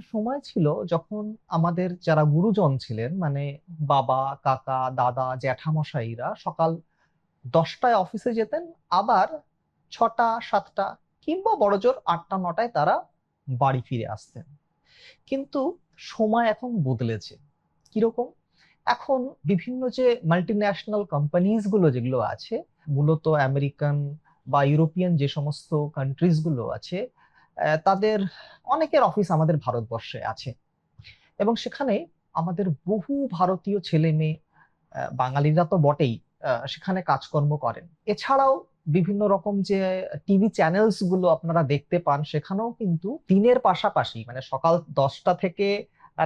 একটা সময় ছিল যখন আমাদের যারা গুরুজন ছিলেন মানে বাবা, কাকা, দাদা, জ্যাঠামশাইরা সকাল দশটায় অফিসে যেতেন, আবার ছটা, সাতটা কিংবা বড়জোর আটটা, নটায় তারা বাড়ি ফিরে আসতেন। কিন্তু সময় এখন বদলেছে। কীরকম? এখন বিভিন্ন যে মাল্টি ন্যাশনাল কোম্পানিজগুলো যেগুলো আছে, মূলত আমেরিকান বা ইউরোপিয়ান যে সমস্ত কান্ট্রিজগুলো আছে তাদের অনেকের অফিস আমাদের ভারতবর্ষে আছে। এবং সেখানে আমাদের বহু ভারতীয় ছেলে মেয়ে বাঙালিরা তো বটেই সেখানে কাজকর্ম করেন। এছাড়াও বিভিন্ন রকম যে টিভি চ্যানেলসগুলো আপনারা দেখতে পান, সেখানেও কিন্তু দিনের পাশাপাশি মানে সকাল দশটা থেকে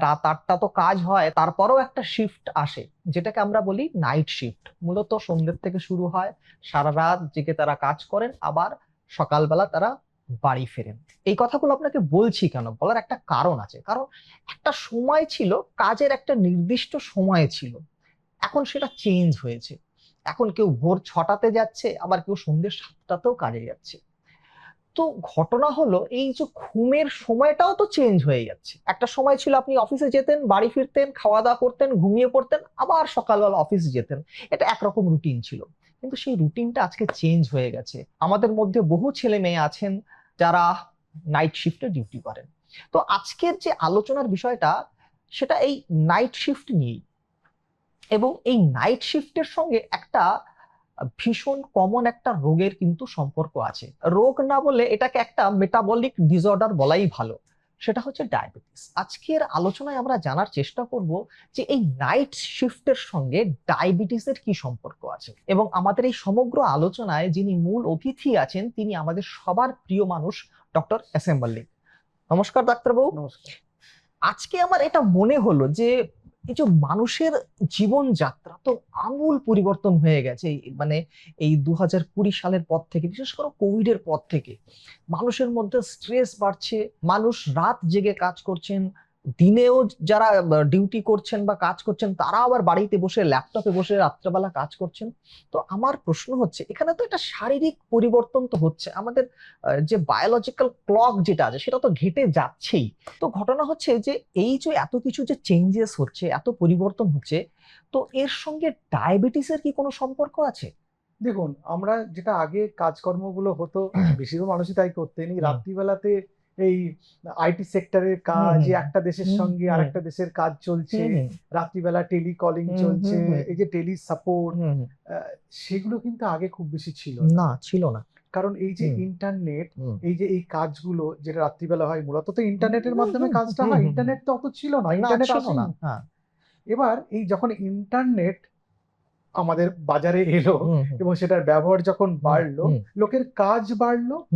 রাত আটটা তো কাজ হয়, তারপরেও একটা শিফট আসে, যেটাকে আমরা বলি নাইট শিফট মূলত সন্ধ্যের থেকে শুরু হয়, সারা রাত জেগে তারা কাজ করেন, আবার সকালবেলা তারা বাড়ি ফেরেন। এই কথাগুলো আপনাকে বলছি কেন? বলার একটা কারণ আছে। কারণ একটা সময় ছিল, কাজের একটা নির্দিষ্ট সময় ছিল। এখন সেটা চেঞ্জ হয়েছে। এখন কেউ ভোর ছটাতে যাচ্ছে, আবার কেউ সন্ধ্যে সাতটাতেও কাজে যাচ্ছে। তো ঘটনা হলো, এই যে ঘুমের সময়টাও তো চেঞ্জ হয়ে যাচ্ছে। একটা সময় ছিল আপনি অফিসে যেতেন, বাড়ি ফিরতেন, খাওয়া দাওয়া করতেন, ঘুমিয়ে পড়তেন, আবার সকালবেলা অফিসে যেতেন। এটা একরকম রুটিন ছিল। কিন্তু সেই রুটিনটা আজকে চেঞ্জ হয়ে গেছে। আমাদের মধ্যে বহু ছেলে মেয়ে আছেন যারা নাইট শিফটে ডিউটি করেন। তো আজকের যে আলোচনার বিষয়টা, সেটা এই নাইট শিফট নিয়েই। এবং এই নাইট শিফটের সঙ্গে একটা ভীষণ কমন একটা রোগের কিন্তু সম্পর্ক আছে। রোগ না বলে এটাকে একটা মেটাবলিক ডিসঅর্ডার বলাই ভালো। সেটা হচ্ছে ডায়াবেটিস। আজকের আলোচনায় আমরা জানার চেষ্টা করব যে এই নাইট শিফটের সঙ্গে ডায়াবেটিসের কি সম্পর্ক আছে এবং আমাদের এই সমগ্র আলোচনায় যিনি মূল অতিথি আছেন তিনি আমাদের সবার প্রিয় মানুষ ডক্টর এস এম মল্লিক। নমস্কার ডাক্তারবাবু। নমস্কার। আজকে আমার এটা মনে হলো যে এই যে মানুষের জীবনযাত্রা তো আমূল পরিবর্তন হয়ে গেছে। মানে এই দু হাজার কুড়ি সালের পর থেকে, বিশেষ করে কোভিড এর পর থেকে, মানুষের মধ্যে স্ট্রেস বাড়ছে, মানুষ রাত জেগে কাজ করছেন দিনেও যারা ডিউটি করছেন বা কাজ করছেন তারা আবার বাড়িতে বসে ল্যাপটপে বসে রাত্রেবেলা কাজ করছেন। তো আমার প্রশ্ন হচ্ছে এখানে তো একটা শারীরিক পরিবর্তন তো হচ্ছে। আমাদের যে বায়োলজিক্যাল ক্লক যেটা আছে সেটা তো ঘেটে যাচ্ছেই। তো ঘটনা হচ্ছে যে এই যে এত কিছু যে চেঞ্জেস হচ্ছে এত পরিবর্তন হচ্ছে তো এর সঙ্গে ডায়াবেটিসের কি কোনো সম্পর্ক আছে? দেখুন আমরা যেটা আগে কাজকর্মগুলো হতো বেশিরভাগ মানুষই তাই করতেন এই রাত্রিবেলাতে এই আইটি সেক্টরের কাজ একটা দেশের সঙ্গে হুম। আরেকটা দেশের কাজ চলছে রাত্রিবেলা টেলিকলিং হুম, চলছে। এই যে টেলি সাপোর্ট। সেগুলো কিন্তু আগে খুব বেশি ছিল না। ছিল না। কারণ এই যে ইন্টারনেট এই যে এই কাজগুলো যেটা রাত্রিবেলা হয় মূলত তো ইন্টারনেটের মাধ্যমে কাজটা হয় ইন্টারনেট তো অত ছিল না ইন্টারনেট আসেনি না। হ্যাঁ। এবার এই যখন ইন্টারনেট আমাদের বাজারে এলো এবং সেটার ব্যবহার যখন বাড়লো লোকের কাজ বাড়লো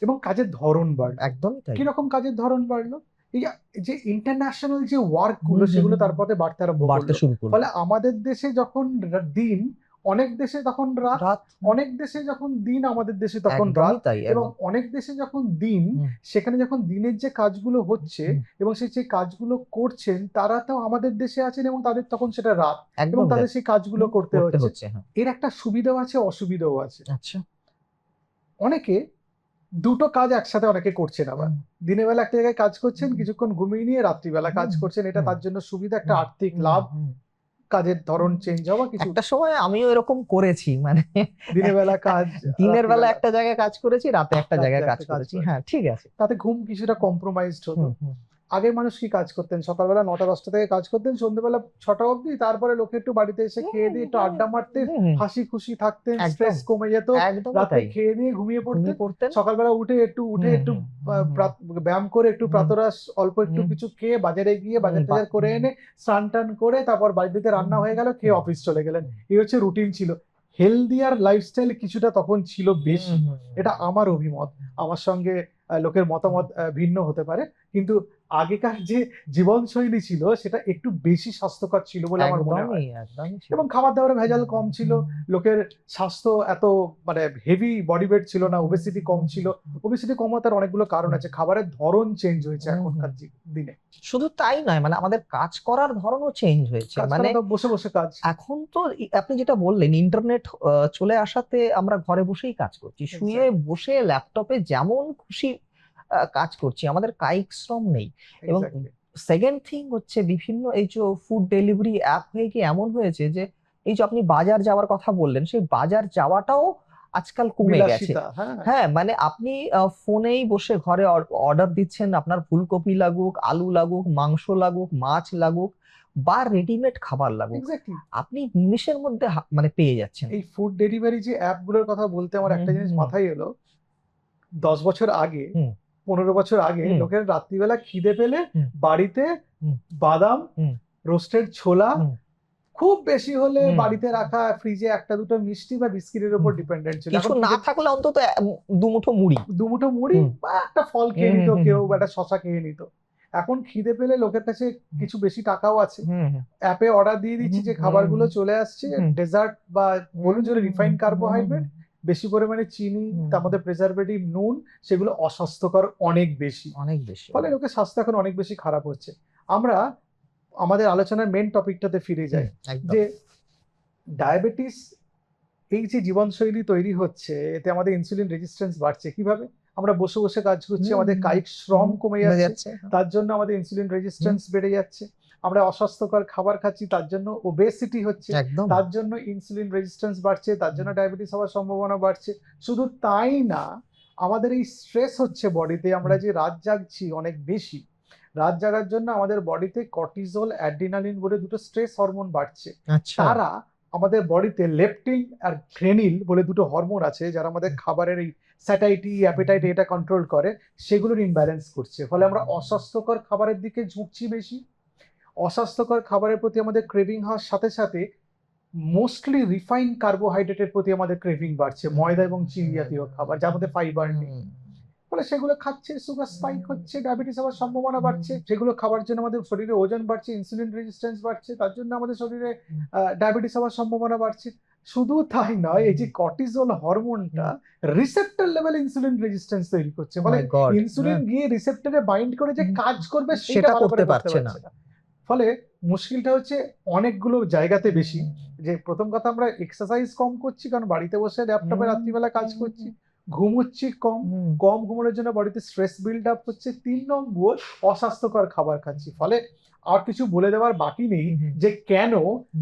এবং কাজের ধরন বাড়লো। একদমই তাই। কীরকম কাজের ধরন বাড়লো? এই যে ইন্টারন্যাশনাল যে ওয়ার্কগুলো সেগুলো। তারপরে বাড়তে আরম্ভ বাড়তে শুরু করল। ফলে আমাদের দেশে যখন দিন অনেক দেশে তখন রাত অনেক দেশে যখন দিন আমাদের দেশে তখন রাত। এবং অনেক দেশে যখন দিন সেখানে যখন দিনের যে কাজগুলো হচ্ছে এবং সে যে কাজগুলো করছেন তারা তো আমাদের দেশে আছেন এবং তাদের তখন সেটা রাত। এবং একদম তাদের সেই কাজগুলো করতে হচ্ছে। হচ্ছে হ্যাঁ। এর একটা সুবিধাও আছে অসুবিধাও আছে। আচ্ছা। অনেকে দুটো কাজ একসাথে অনেকে করছেন আবার। দিনের বেলা একটা জায়গায় কাজ করছেন কিছুক্ষণ ঘুমিয়ে নিয়ে রাত্রিবেলা কাজ করছেন এটা তার জন্য সুবিধা একটা আর্থিক লাভ কাজের ধরন চেঞ্জ হওয়া কিছু। একটা সময় আমিও এরকম করেছি মানে দিনের বেলা কাজ দিনের বেলা একটা জায়গায় কাজ করেছি রাতে একটা জায়গায় কাজ করেছি। হ্যাঁ ঠিক আছে। তাতে ঘুম কিছুটা কম্প্রোমাইজড হতো আগের মানুষ কি কাজ করতেন? সকালবেলা নটা দশটা থেকে কাজ করতেন সন্ধ্যেবেলা ছটা অবধি তারপরে লোকে একটু বাড়িতে এসে খেয়ে দিয়ে একটু আড্ডা মারতেন। হাসি খুশি থাকতেন স্ট্রেস কমে যেত রাতে খেয়ে দিয়ে ঘুমিয়ে পড়তেন ঘুমিয়ে পড়তেন। সকালবেলা উঠে একটু উঠে একটু ব্যায়াম করে একটু হুম। প্রাতরাশ অল্প একটু কিছু খেয়ে বাজারে গিয়ে বাজার টাজার করে এনে স্নান টান করে তারপর বাড়িতে রান্না হয়ে গেল খেয়ে অফিস চলে গেলেন। এই হচ্ছে রুটিন ছিল। হেলদি আর লাইফস্টাইল কিছুটা তখন ছিল বেশি। এটা আমার অভিমত। আমার সঙ্গে লোকের মতামত ভিন্ন হতে পারে। কিন্তু আগেকার যে জীবনশৈলী ছিল সেটা একটু বেশি স্বাস্থ্যকর ছিল বলে আমার মনে হয়। এবং খাবার দাবারে ভেজাল কম ছিল লোকের স্বাস্থ্য এত মানে হেভি বডি ওয়েট ছিল না ওবেসিটি কম ছিল। ওবেসিটি কম হওয়ার অনেকগুলো কারণ আছে। খাবারের ধরন চেঞ্জ হয়েছে এখনকার দিনে। শুধু তাই নয় মানে আমাদের কাজ করার ধরনও চেঞ্জ হয়েছে। মানে বসে বসে কাজ। এখন তো আপনি যেটা বললেন ইন্টারনেট চলে আসাতে আমরা ঘরে বসেই কাজ করছি। শুয়ে বসে ল্যাপটপে যেমন খুশি কাজ করছি। আমাদের কায়িক শ্রম নেই। এবং সেকেন্ড থিং হচ্ছে বিভিন্ন এই যে ফুড ডেলিভারি অ্যাপ হয়ে কি এমন হয়েছে যে এই যে আপনি বাজার যাওয়ার কথা বললেন সেই বাজার যাওয়াটাও আজকাল কমে গেছে। হ্যাঁ। হ্যাঁ মানে আপনি ফোনেই বসে ঘরে অর্ডার দিচ্ছেন আপনার ফুলকপি লাগুক আলু লাগুক মাংস লাগুক মাছ লাগুক বা রেডিমেড খাবার লাগুক। আপনি নিমেষের মধ্যে মানে পেয়ে যাচ্ছেন। এই ফুড ডেলিভারি যে অ্যাপগুলোর কথা বলতে আমার একটা জিনিস মাথায় এলো। দশ বছর আগে। পনেরো বছর আগে লোকের রাত্রিবেলা খিদে পেলে বাড়িতে বাদাম রোস্টেড ছোলা খুব বেশি হলে বাড়িতে রাখা ফ্রিজে একটা দুটো মিষ্টি বা বিস্কিটের উপর ডিপেন্ডেন্ট ছিল। কিছু না থাকলে অন্তত দুমুঠো মুড়ি। দুমুঠো মুড়ি বা একটা ফল খেয়ে নিত কেউ বা একটা শশা খেয়ে নিত। এখন খিদে পেলে লোকের কাছে কিছু বেশি টাকাও আছে। অ্যাপে অর্ডার দিয়ে দিচ্ছি যে খাবারগুলো চলে আসছে। ডেজার্ট বা বলুন যে রিফাইন্ড কার্বোহাইড্রেট বেশি পরিমাণে চিনি। তার মধ্যে প্রেজারভেটিভ নুন সেগুলো অস্বাস্থ্যকর অনেক বেশি। অনেক বেশি। ফলে লোকের স্বাস্থ্য এখন অনেক বেশি খারাপ হচ্ছে। আমরা আমাদের আলোচনার মেন টপিকটাতে ফিরে যাই। যে ডায়াবেটিস এই যে জীবনশৈলী তৈরি হচ্ছে এতে আমাদের ইনসুলিন রেজিস্ট্যান্স বাড়ছে কীভাবে? আমরা বসে বসে কাজ করছি আমাদের কায়িক শ্রম কমে যাচ্ছে তার জন্য আমাদের ইনসুলিন রেজিস্ট্যান্স বেড়ে যাচ্ছে। আমরা অস্বাস্থ্যকর খাবার খাচ্ছি তার জন্য ওবেসিটি হচ্ছে তার জন্য ইনসুলিন রেজিস্ট্যান্স বাড়ছে তার জন্য ডায়াবেটিস হওয়ার সম্ভাবনা বাড়ছে। শুধু তাই না আমাদের এই স্ট্রেস হচ্ছে বডিতে আমরা যে রাত জাগছি অনেক বেশি রাত জাগার জন্য আমাদের বডিতে কর্টিজল অ্যাড্রিনালিন বলে দুটো স্ট্রেস হরমোন বাড়ছে। আচ্ছা। তারা আমাদের বডিতে লেপটিন আর গ্রেনিল বলে দুটো হরমোন আছে যারা আমাদের খাবারের এই স্যাটাইটি অ্যাপেটাইট এটা কন্ট্রোল করে সেগুলোর ইমব্যালেন্স করছে। ফলে আমরা অস্বাস্থ্যকর খাবারের দিকে ঝুঁকছি বেশি। অস্বাস্থ্যকর খাবারের প্রতি আমাদের ক্রেভিং হওয়ার সাথে সাথে মোস্টলি রিফাইন কার্বোহাইড্রেটের প্রতি আমাদের ক্রেভিং বাড়ছে। ময়দা এবং চিনি জাতীয় খাবার যার মধ্যে ফাইবার নেই ফলে সেগুলো খাচ্ছে সুগার স্পাইক হচ্ছে ডায়াবেটিস হওয়ার সম্ভাবনা বাড়ছে। সেগুলো খাবার জন্য আমাদের শরীরে ওজন বাড়ছে ইনসুলিন রেজিস্ট্যান্স বাড়ছে তার জন্য আমাদের শরীরে ডায়াবেটিস হওয়ার সম্ভাবনা বাড়ছে। শুধু তাই নয় এই যে কর্টিজল হরমোনটা রিসেপ্টর লেভেল ইনসুলিন রেজিস্ট্যান্স তৈরি করছে। Oh my God, insulin. গিয়ে রিসেপ্টরে বাইন্ড করে যে কাজ করবে সেটা সেটা করতে পারছে না। ফলে মুশকিলটা হচ্ছে অনেকগুলো জায়গাতে বেশি। যে প্রথম কথা আমরা এক্সারসাইজ কম করছি কারণ বাড়িতে বসে ল্যাপটপে রাত্রিবেলা কাজ করছি। ঘুমোচ্ছি কম কম ঘুমানোর জন্য বাড়িতে স্ট্রেস বিল্ড আপ হচ্ছে। তিন নম্বর অস্বাস্থ্যকর খাবার খাচ্ছি। ফলে আর কিছু বলে দেওয়ার বাকি নেই। যে কেন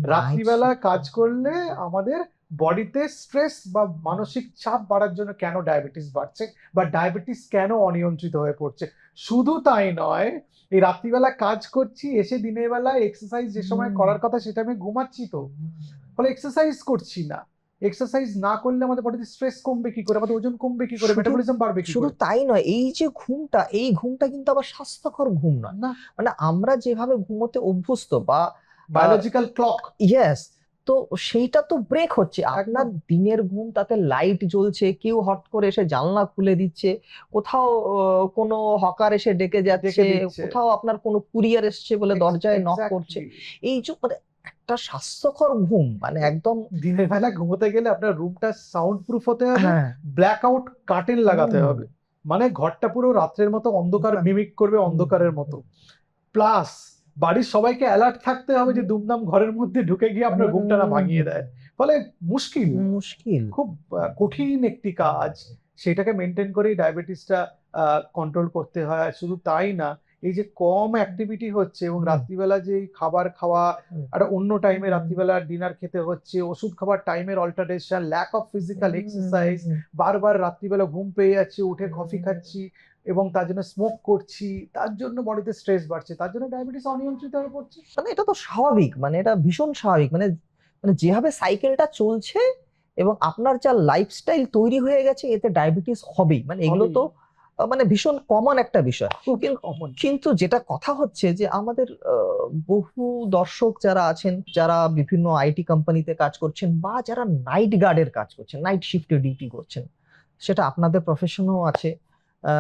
রাত্রিবেলা কাজ করলে আমাদের বডিতে স্ট্রেস বা মানসিক চাপ বাড়ার জন্য কেন ডায়াবেটিস বাড়ছে বা ডায়াবেটিস কেন অনিয়ন্ত্রিত হয়ে পড়ছে? শুধু তাই নয় এই রাত্রিবেলা কাজ করছি এসে দিনের বেলা এক্সারসাইজ যে সময় করার কথা সেটা আমি ঘুমাচ্ছি তো। ফলে এক্সারসাইজ করছি না। এক্সারসাইজ না করলে আমাদের বডিতে স্ট্রেস কমবে কি করে? আমাদের ওজন কমবে কি করে? মেটাবলিজম বাড়বে কি শুধু তাই নয় এই যে ঘুমটা এই ঘুমটা কিন্তু আবার স্বাস্থ্যকর ঘুম নয়। না। মানে আমরা যেভাবে ঘুমোতে অভ্যস্ত বা বায়োলজিক্যাল ক্লক ইয়েস তো সেইটা তো ব্রেক হচ্ছে। আপনার দিনের ঘুম তাতে লাইট জ্বলছে কেউ হট করে এসে জানলা খুলে দিচ্ছে কোথাও কোনো হকার এসে ডেকে যাচ্ছে। কোথাও আপনার কোনো কুরিয়ার এসছে বলে দরজায় নক করছে। এই যে মানে একটা স্বাস্থ্যকর ঘুম মানে একদম দিনের বেলা ঘুমোতে গেলে আপনার রুমটা সাউন্ড প্রুফ হতে হবে ব্ল্যাক আউট কার্টেন লাগাতে হবে। মানে ঘরটা পুরো রাত্রের মতো অন্ধকার অন্ধকার। মিমিক করবে অন্ধকারের মতো। প্লাস বাড়ির সবাইকে অ্যালার্ট থাকতে হবে যে দুমদাম ঘরের মধ্যে ঢুকে গিয়ে আপনার ঘুমটা না ভাঙিয়ে দেয়। ফলে মুশকিল। মুশকিল। খুব কঠিন একটি কাজ। সেটাকে মেনটেন করেই ডায়াবেটিসটা কন্ট্রোল করতে হয়। আর শুধু তাই না এই যে কম অ্যাক্টিভিটি হচ্ছে এবং রাত্রিবেলা যে খাবার খাওয়া। একটা অন্য টাইমে রাত্রিবেলা ডিনার খেতে হচ্ছে ওষুধ খাবার টাইমের alteration lack of physical exercise বারবার রাত্রিবেলা ঘুম পেয়ে যাচ্ছি উঠে কফি খাচ্ছি এবং তার জন্য স্মোক করছি তার জন্য বডিতে স্ট্রেস বাড়ছে তার জন্য ডায়াবেটিস অনিয়ন্ত্রিত হয়ে পড়ছে। মানে এটা তো স্বাভাবিক মানে এটা ভীষণ স্বাভাবিক মানে মানে যেভাবে সাইকেলটা চলছে এবং আপনার যা লাইফস্টাইল তৈরি হয়ে গেছে এতে ডায়াবেটিস হবেই। মানে এগুলো তো মানে ভীষণ কমন একটা বিষয়। কিন্তু যেটা কথা হচ্ছে যে আমাদের বহু দর্শক যারা আছেন যারা বিভিন্ন আইটি কোম্পানিতে কাজ করছেন বা যারা নাইট গার্ডের কাজ করছেন নাইট শিফটে ডিউটি করছেন সেটা আপনাদের প্রফেশনও আছে।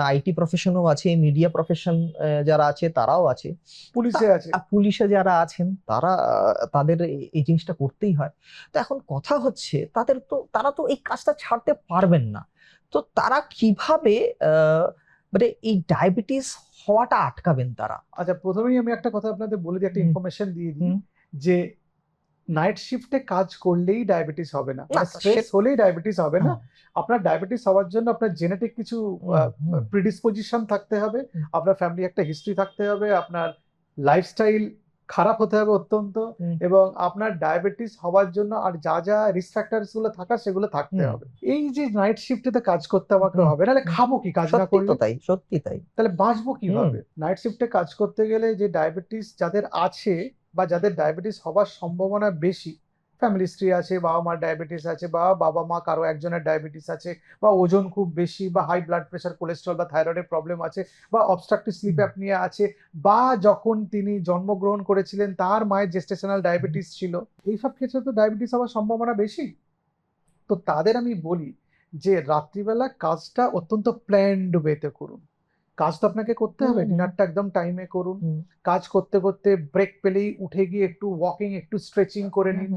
আইটি প্রফেশনও আছে মিডিয়া প্রফেশন যারা আছে তারাও আছে। পুলিশে আছে। আর পুলিশে যারা আছেন তারা তাদের এই- জিনিসটা করতেই হয়। তো এখন কথা হচ্ছে তাদের তো তারা তো এই কাজটা ছাড়তে পারবেন না। তো তারা কীভাবে মানে এই ডায়াবেটিস হওয়াটা আটকাবেন তারা? আচ্ছা প্রথমেই আমি একটা কথা আপনাদের বলে দিই একটা। ইনফরমেশন দিয়ে দিই যে নাইট শিফটে কাজ করলেই ডায়াবেটিস হবে না। না, স্ট্রেস হলেই ডায়াবেটিস হবে না। হ্যাঁ। আপনার ডায়াবেটিস হওয়ার জন্য আপনার জেনেটিক কিছু। প্রিডিসপোজিশন থাকতে হবে। আপনার ফ্যামিলি একটা হিস্ট্রি থাকতে হবে। আপনার লাইফস্টাইল খারাপ হতে হবে অত্যন্ত। এবং আপনার ডায়াবেটিস হওয়ার জন্য আর যা যা রিস্ক ফ্যাক্টরসগুলো থাকা সেগুলো থাকতে হবে। এই যে নাইট শিফটে তো কাজ করতে আমাকে হবে নাহলে খাব কি? কাজ না করলে? তাই সত্যি তাই। তাহলে বাঁচবো কীভাবে? নাইট শিফটে কাজ করতে গেলে যে ডায়াবেটিস যাদের আছে বা যাদের ডায়াবেটিস হওয়ার সম্ভাবনা বেশি ফ্যামিলি হিস্ট্রি আছে বাবা মার ডায়াবেটিস আছে বা বাবা মা কারও একজনের ডায়াবেটিস আছে বা ওজন খুব বেশি বা হাই ব্লাড প্রেশার কোলেস্ট্রল বা থাইরয়েডের প্রবলেম আছে বা অবস্ট্রাকটিভ স্লিপ। অ্যাপনিয়া আছে বা যখন তিনি জন্মগ্রহণ করেছিলেন তার মায়ের জেস্টেশনাল ডায়াবেটিস ছিল এইসব ক্ষেত্রে তো ডায়াবেটিস হওয়ার সম্ভাবনা বেশি। তো তাদের আমি বলি যে রাত্রিবেলা কাজটা অত্যন্ত প্ল্যান্ড ওয়েতে করুন। কাজ তো আপনাকে করতে হবে। ডিনারটা একদম টাইমে করুন। কাজ করতে করতে ব্রেক পেলেই উঠে গিয়ে একটু ওয়াকিং একটু স্ট্রেচিং করে নিন।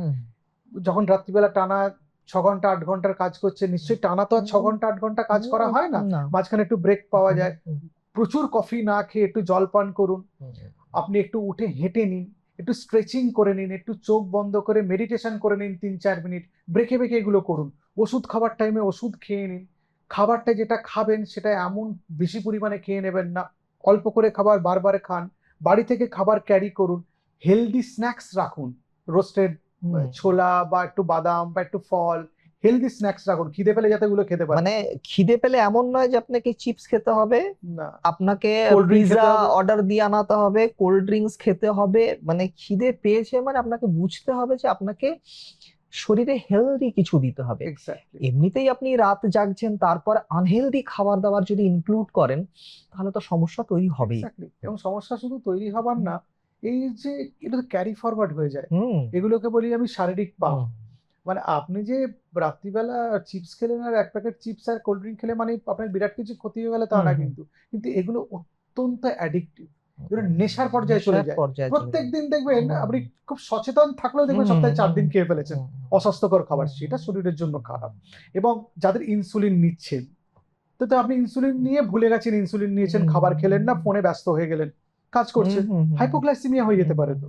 যখন রাত্রিবেলা টানা ছ ঘণ্টা আট ঘণ্টার কাজ করছে নিশ্চয়ই টানা তো আর ছ ঘণ্টা আট ঘণ্টা কাজ করা হয় না। না। মাঝখানে একটু ব্রেক পাওয়া যায়। প্রচুর কফি না খেয়ে একটু জল পান করুন। আপনি একটু উঠে হেঁটে নিন একটু স্ট্রেচিং করে নিন একটু চোখ বন্ধ করে মেডিটেশন করে নিন তিন চার মিনিট ব্রেকে ব্রেকে এগুলো করুন। ওষুধ খাবার টাইমে ওষুধ খেয়ে নিন। খাবারটা যেটা খাবেন সেটা এমন বেশি পরিমাণে খেয়ে নেবেন না। অল্প করে খাবার বারবার খান। বাড়ি থেকে খাবার ক্যারি করুন। হেলদি স্ন্যাক্স রাখুন। রোস্টেড ছোলা বা একটু বাদাম বা একটু ফল হেলদি স্ন্যাক্স রাখুন। খিদে পেলে যাতে ওগুলো খেতে পারেন। মানে খিদে পেলে এমন নয় যে আপনাকে চিপস খেতে হবে। না। আপনাকে পিৎজা। অর্ডার দিয়ে আনাতে হবে কোল্ড ড্রিঙ্কস খেতে হবে। মানে খিদে পেয়েছে মানে আপনাকে বুঝতে হবে যে আপনাকে শরীরে হেলদি কিছু দিতে হবে। এমনিতেই আপনি রাত জাগছেন তারপর আনহেলদি খাবার দাবার যদি ইনক্লুড করেন তাহলে তো সমস্যা তৈরি হবেই। এবং সমস্যা শুধু তৈরি হবার না এই যে এটা তো ক্যারি ফরওয়ার্ড হয়ে যায়। এগুলোকে বলি আমি শারীরিক পাপ। মানে আপনি যে রাত্রিবেলা চিপস খেলেন আর এক প্যাকেট চিপস আর কোল্ড ড্রিঙ্ক খেলে মানে আপনার বিরাট কিছু ক্ষতি হয়ে গেলে তা না। কিন্তু। কিন্তু এগুলো অত্যন্ত অ্যাডিকটিভ নেশার পর্যায়ে চলে যায়। প্রত্যেক দিন দেখবেন আপনি খুব সচেতন থাকলেও দেখবেন সপ্তাহে চার দিন খেয়ে ফেলেছেন। অস্বাস্থ্যকর খাবার সেটা শরীরের জন্য খারাপ। এবং যাদের ইনসুলিন নিচ্ছেন তো তো আপনি ইনসুলিন নিয়ে ভুলে গেছেন ইনসুলিন নিয়েছেন খাবার খেলেন না ফোনে ব্যস্ত হয়ে গেলেন কাজ করছে হাইপোগ্লাইসিমিয়া হয়ে যেতে পারে তো।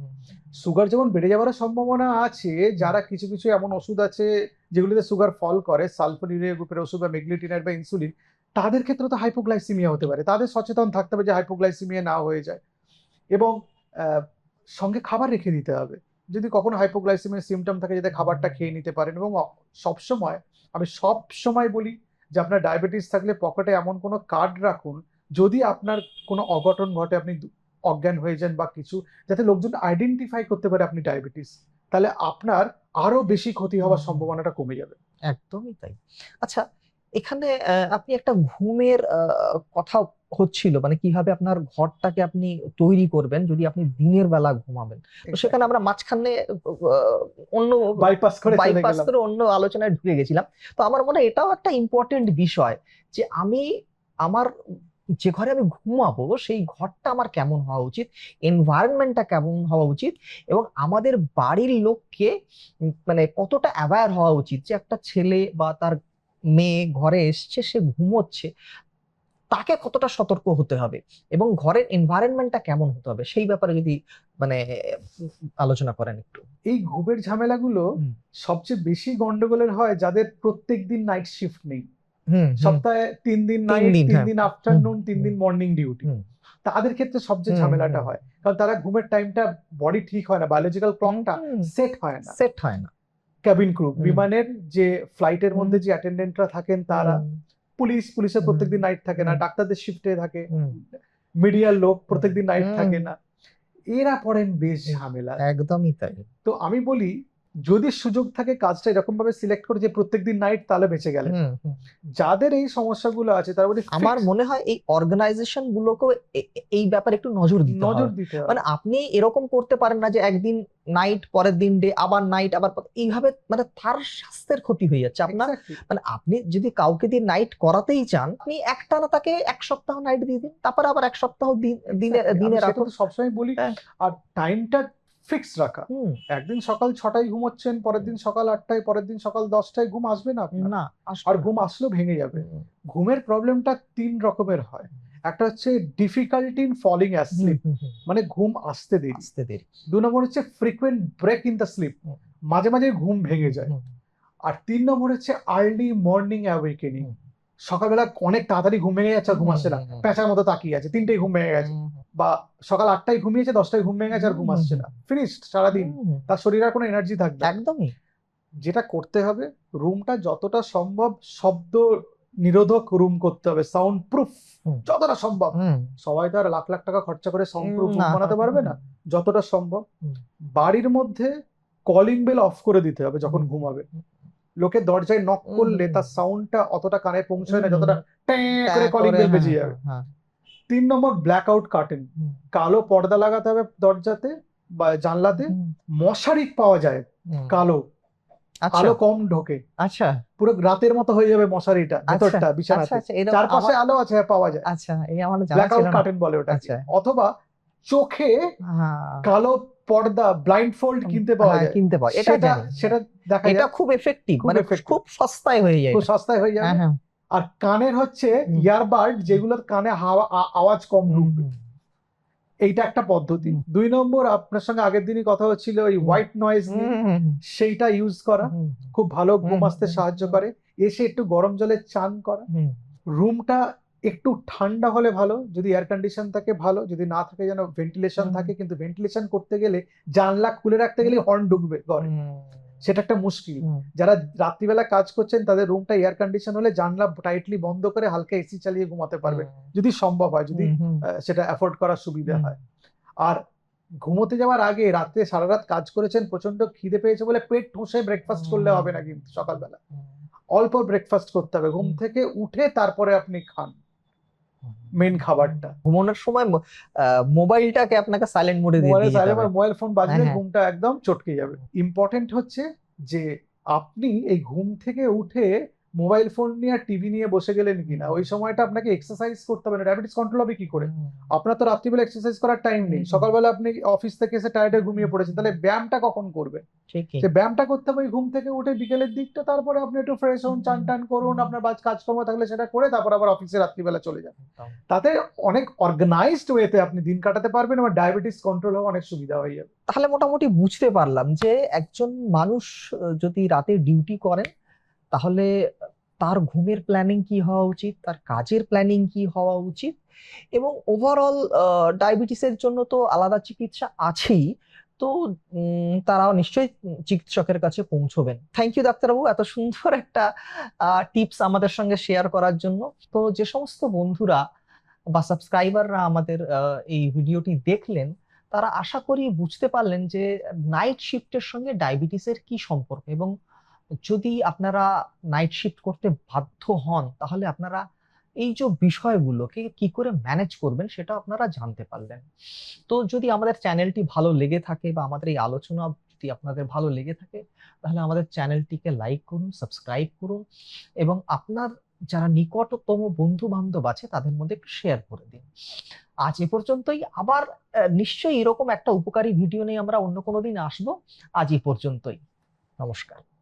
সুগার যেমন বেড়ে যাওয়ার সম্ভাবনা আছে যারা কিছু কিছু এমন ওষুধ আছে যেগুলিতে সুগার ফল করে সালফার ইউরিয়া গ্রুপের ওষুধ বা মেগলিটিনার বা ইনসুলিন তাদের ক্ষেত্রে তো হাইপোগ্লাইসিমিয়া হতে পারে। তাদের সচেতন থাকতে হবে যে হাইপোগ্লাইসিমিয়া না হয়ে যায়। এবং সঙ্গে খাবার রেখে দিতে হবে। যদি কখনো হাইপোগ্লাইসিমিয়ার সিমটম থাকে যাতে খাবারটা খেয়ে নিতে পারেন। এবং সব সময় আমি সব সময় বলি যে আপনার ডায়াবেটিস থাকলে পকেটে এমন কোনো কার্ড রাখুন যদি আপনার কোনো অঘটন ঘটে আপনি অজ্ঞান হয়ে যান বা কিছু যাতে লোকজন আইডেন্টিফাই করতে পারে আপনি ডায়াবেটিস তাহলে আপনার আরও বেশি ক্ষতি হওয়ার সম্ভাবনাটা কমে যাবে। একদমই তাই। আচ্ছা এখানে আপনি একটা ঘুমের কথা হচ্ছিল মানে কীভাবে আপনার ঘরটাকে আপনি তৈরি করবেন যদি আপনি দিনের বেলা ঘুমাবেন। তো সেখানে আমরা মাঝখানে অন্য বাইপাস করে বাইপাস করে অন্য আলোচনায় ঢুকে গেছিলাম। তো আমার মনে হয় এটাও একটা ইম্পর্টেন্ট বিষয় যে আমি আমার যে ঘরে আমি ঘুমাবো সেই ঘরটা আমার কেমন হওয়া উচিত এনভায়রনমেন্টটা কেমন হওয়া উচিত এবং আমাদের বাড়ির লোককে মানে কতটা অ্যাওয়্যার হওয়া উচিত যে একটা ছেলে বা তার মেয়ে ঘরে এসছে সে ঘুমোচ্ছে। তাকে কতটা সতর্ক হতে হবে এবং ঘরের এনভায়রনমেন্টটা কেমন হতে হবে সেই ব্যাপারে যদি মানে আলোচনা করেন একটু। এই ঘুমের ঝামেলাগুলো সবচেয়ে বেশি গন্ডগোলের হয় যাদের প্রত্যেক দিন নাইট শিফট নেই। সপ্তাহে তিন দিন নাইট তিন হ্যাঁ। দিন আফটারনুন তিন দিন মর্নিং ডিউটি। তাদের ক্ষেত্রে সবচেয়ে ঝামেলাটা হয়। কারণ তারা ঘুমের টাইমটা বডি ঠিক হয় না বায়োলজিক্যাল ক্লকটা সেট হয় না। সেট হয় না। ক্যাবিন ক্রু বিমানের যে ফ্লাইটের মধ্যে যে অ্যাটেন্ডেন্টরা থাকেন তারা পুলিশ পুলিশের। প্রত্যেকদিন নাইট থাকে না। ডাক্তারদের শিফটে থাকে মিডিয়ার লোক প্রত্যেকদিন নাইট থাকে না। এরা পড়েন বেশ ঝামেলা। একদমই তাই। তো আমি বলি যদি সুযোগ থাকে কাজটা এরকম ভাবে সিলেক্ট করে যে প্রত্যেকদিন নাইট তাহলে বেঁচে হুম। যাদের এই সমস্যাগুলো আছে তারা বলি আমার মনে হয় এই অর্গানাইজেশন এ- এই ব্যাপারে একটু নজর দিতে নজর দিতে মানে আপনি এরকম করতে পারেন না যে একদিন নাইট পরের দিন ডে আবার নাইট আবার এইভাবে মানে তার স্বাস্থ্যের ক্ষতি হয়ে যাচ্ছে। আপনার মানে আপনি যদি কাউকে দিয়ে নাইট করাতেই চান আপনি একটানা তাকে এক সপ্তাহ নাইট দিয়ে দিন তারপর আবার এক সপ্তাহ দিন- দিনে রাখুন সবসময় বলি হ্যাঁ। আর টাইমটা ফিক্স রাখা। একদিন সকাল ছটায় ঘুমোচ্ছেন পরের দিন সকাল আটটায় পরের দিন সকাল দশটায় ঘুম আসবে না না আর ঘুম আসলেও ভেঙে যাবে। ঘুমের প্রবলেমটা তিন রকমের হয়। একটা হচ্ছে ডিফিকাল্টি ইন ফলিং অ্যাসলিপ মানে ঘুম আসতে দেরি। আসতে দেরি। দু নম্বর হচ্ছে frequent break in the sleep মাঝে মাঝে ঘুম ভেঙে যায়। আর তিন নম্বর হচ্ছে আর্লি মর্নিং অ্যাওয়েকেনিং। সকালবেলা অনেক তাড়াতাড়ি ঘুম ভেঙে যাচ্ছে ঘুম আসছে না। প্যাঁচার মতো তাকিয়ে আছে তিনটেই ঘুম ভেঙে গেছে। বা সকাল আটটায় ঘুমিয়েছে দশটায় ঘুম ভেঙেছে আর ঘুম আসছে না। ফিনিশড সারাদিন। তার শরীরে আর কোনো এনার্জি থাকবে। একদমই। যেটা করতে হবে রুমটা যতটা সম্ভব শব্দ নিরোধক রুম করতে হবে সাউন্ড প্রুফ যতটা সম্ভব। সবাই তো আর লাখ লাখ টাকা খরচা করে সাউন্ড প্রুফ বানাতে পারবে না। যতটা সম্ভব। বাড়ির মধ্যে কলিং বেল অফ করে দিতে হবে যখন ঘুমাবে। লোকে দরজায় নক করলে তার সাউন্ডটা অতটা কানে পৌঁছায় না যতটা ট্যাঁ করে কলিং বেল বেজে হ্যাঁ, যাবে। হ্যাঁ, তিন নম্বর ব্ল্যাক আউট কার্টেন কালো পর্দা লাগাতে হবে দরজাতে বা জানলাতে। মশারি পাওয়া যায়। কালো। আচ্ছা। আলো কম ঢোকে। আচ্ছা। পুরো রাতের মতো হয়ে যাবে মশারিটা আচ্ছা, ভেতরটা আচ্ছা বিছানাতে আচ্ছা চারপাশে আলো আছে হ্যাঁ পাওয়া যায়। আচ্ছা এই আমার জানা ব্ল্যাক আউট কার্টেন বলে ওটা আচ্ছা। অথবা চোখে হ্যাঁ। কালো পর্দা ব্লাইন্ড ফোল্ড কিনতে পাওয়া হ্যাঁ, যায়। কিনতে পাওয়া এটা সেটা দেখা এটা খুব এফেক্টিভ মানে খুব সস্তায় হয়ে যায় খুব সস্তায় হয়ে যাবে। হ্যাঁ হ্যাঁ। আর কানের হচ্ছে হুম। ইয়ারবাড যেগুলোর কানে হাওয়া আওয়াজ কম ঢুকবে। এইটা একটা পদ্ধতি। দুই নম্বর আপনার সঙ্গে আগের দিনই কথা হচ্ছিল ওই হোয়াইট নয়েজ সেইটা ইউজ করা। খুব ভালো ঘুম আসতে সাহায্য করে। এসে একটু গরম জলে চান করা। রুমটা একটু ঠান্ডা হলে ভালো। যদি এয়ার কন্ডিশন থাকে ভালো। যদি না থাকে যেন ভেন্টিলেশন থাকে। কিন্তু ভেন্টিলেশন করতে গেলে জানলা খুলে রাখতে গেলে হর্ন ঢুকবে ঘরে। সেটা একটা মুশকিল। যারা রাত্রিবেলা কাজ করছেন তাদের রুমটা এয়ার কন্ডিশন হলে জানলা টাইটলি বন্ধ করে হালকা এসি চালিয়ে ঘুমাতে পারবে। যদি সম্ভব হয় যদি সেটা অ্যাফোর্ড করার সুবিধা হয়। আর ঘুমোতে যাওয়ার আগে রাতে সারা রাত কাজ করেছেন প্রচণ্ড খিদে পেয়েছে বলে পেট ঠুসে ব্রেকফাস্ট করলে হবে না কিন্তু সকালবেলা। অল্প ব্রেকফাস্ট করতে হবে। ঘুম থেকে উঠে তারপরে আপনি খান। মেন খাবারটা ঘুমানোর সময় মোবাইলটাকে আপনাকে সাইলেন্ট মোডে দিয়ে দিতে হবে। মোবাইল ফোন বাজলে হ্যাঁ। ঘুমটা একদম চটকে যাবে ইম্পর্টেন্ট হচ্ছে যে আপনি এই ঘুম থেকে উঠে মোবাইল ফোন নিয়ে আর টিভি নিয়ে বসে গেলেন কিনা? ওই সময়টা আপনাকে এক্সারসাইজ করতে হবে না। ডায়াবেটিস কন্ট্রোল হবে কি করে? আপনার তো রাত্রিবেলা এক্সারসাইজ করার টাইম নেই। সকালবেলা আপনি অফিস থেকে এসে টায়ার্ডে ঘুমিয়ে পড়েছেন। তাহলে ব্যায়ামটা কখন করবে ঠিকই। যে ব্যায়ামটা করতে হবে ঘুম থেকে উঠে বিকেলের দিকটা তারপরে আপনি একটু ফ্রেশ হন চান টান করুন আপনার বাজ কাজকর্ম থাকলে সেটা করে তারপর আবার অফিসে রাত্রিবেলা চলে যান। তাতে অনেক অর্গানাইজড ওয়েতে আপনি দিন কাটাতে পারবেন এবং ডায়াবেটিস কন্ট্রোল হওয়া অনেক সুবিধা হয়ে যাবে। তাহলে মোটামুটি বুঝতে পারলাম যে একজন মানুষ যদি রাতে ডিউটি করেন তাহলে তার ঘুমের প্ল্যানিং কি হওয়া উচিত? তার কাজের প্ল্যানিং কি হওয়া উচিত? এবং ওভারঅল ডায়াবেটিসের জন্য তো আলাদা চিকিৎসা আছেই। তো তারাও নিশ্চয়ই চিকিৎসকের কাছে পৌঁছবেন। থ্যাংক ইউ ডাক্তারবাবু, এত সুন্দর একটা টিপস আমাদের সঙ্গে শেয়ার করার জন্য। তো, যে সমস্ত বন্ধুরা বা সাবস্ক্রাইবাররা আমাদের এই ভিডিওটি দেখলেন, তারা আশা করি বুঝতে পারলেন যে নাইট শিফটের সঙ্গে ডায়াবেটিসের কি সম্পর্ক? এবং যদি আপনারা নাইট শিফট করতে বাধ্য হন, তাহলে আপনারা এই যে বিষয়গুলোকে কি করে ম্যানেজ করবেন সেটা আপনারা জানতে পারলেন। তো যদি আমাদের চ্যানেলটি ভালো লেগে থাকে বা আমাদের এই আলোচনা যদি আপনাদের ভালো লেগে থাকে, তাহলে আমাদের চ্যানেলটিকে লাইক করুন সাবস্ক্রাইব করুন এবং আপনার যারা নিকটতম বন্ধু বান্ধব আছে, তাদের মধ্যে শেয়ার করে দিন। আজ এ পর্যন্তই। আবার নিশ্চয়ই এরকম একটা উপকারী ভিডিও নিয়ে আমরা অন্য কোনো দিন আসব। আজ এ পর্যন্তই। নমস্কার।